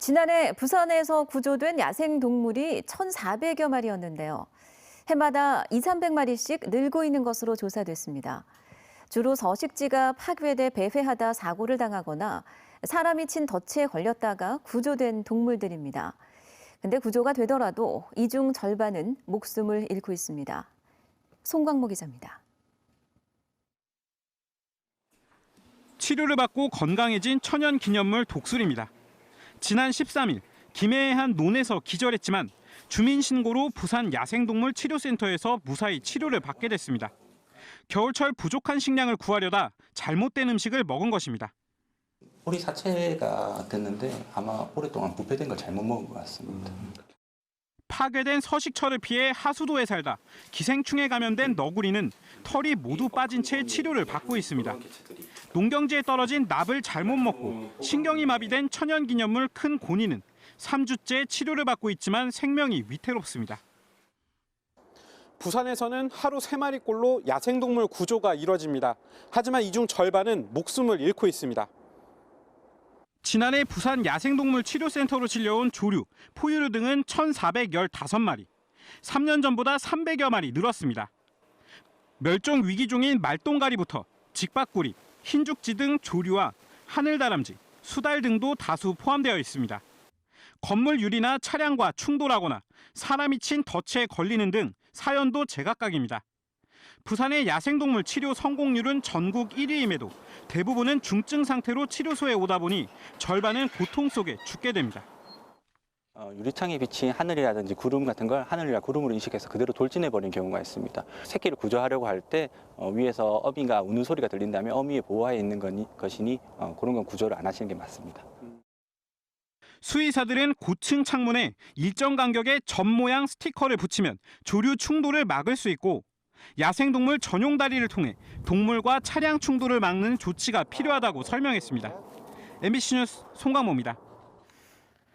지난해 부산에서 구조된 야생 동물이 1,400여 마리였는데요. 해마다 2, 300마리씩 늘고 있는 것으로 조사됐습니다. 주로 서식지가 파괴돼 배회하다 사고를 당하거나 사람이 친 덫에 걸렸다가 구조된 동물들입니다. 근데 구조가 되더라도 이 중 절반은 목숨을 잃고 있습니다. 송광모 기자입니다. 치료를 받고 건강해진 천연 기념물 독수리입니다. 지난 13일 김해의 한 논에서 기절했지만 주민 신고로 부산 야생동물 치료센터에서 무사히 치료를 받게 됐습니다. 겨울철 부족한 식량을 구하려다 잘못된 음식을 먹은 것입니다. 우리 사체가 됐는데 아마 오랫동안 부패된 걸 잘못 먹은 것 같습니다. 파괴된 서식처를 피해 하수도에 살다 기생충에 감염된 너구리는 털이 모두 빠진 채 치료를 받고 있습니다. 농경지에 떨어진 납을 잘못 먹고 신경이 마비된 천연기념물 큰 고니는 3주째 치료를 받고 있지만 생명이 위태롭습니다. 부산에서는 하루 3마리꼴로 야생동물 구조가 이뤄집니다. 하지만 이 중 절반은 목숨을 잃고 있습니다. 지난해 부산 야생동물 치료센터로 실려온 조류, 포유류 등은 1,415마리. 3년 전보다 300여 마리 늘었습니다. 멸종 위기 중인 말똥가리부터 직박구리, 흰죽지 등 조류와 하늘다람쥐, 수달 등도 다수 포함되어 있습니다. 건물 유리나 차량과 충돌하거나 사람이 친 덫에 걸리는 등 사연도 제각각입니다. 부산의 야생동물 치료 성공률은 전국 1위임에도 대부분은 중증 상태로 치료소에 오다 보니 절반은 고통 속에 죽게 됩니다. 어, 유리창에 비친 하늘이라든지 구름 같은 걸 하늘이라 구름으로 인식해서 그대로 돌진해 버리는 경우가 있습니다. 새끼를 구조하려고 할때 어, 위에서 어미가 우는 소리가 들린다면 어미의 보호하에 있는 거니, 것이니 어, 그런 건 구조를 안 하시는 게 맞습니다. 수의사들은 고층 창문에 일정 간격의 점 모양 스티커를 붙이면 조류 충돌을 막을 수 있고 야생동물 전용 다리를 통해 동물과 차량 충돌을 막는 조치가 필요하다고 설명했습니다. MBC 뉴스 송강모입니다.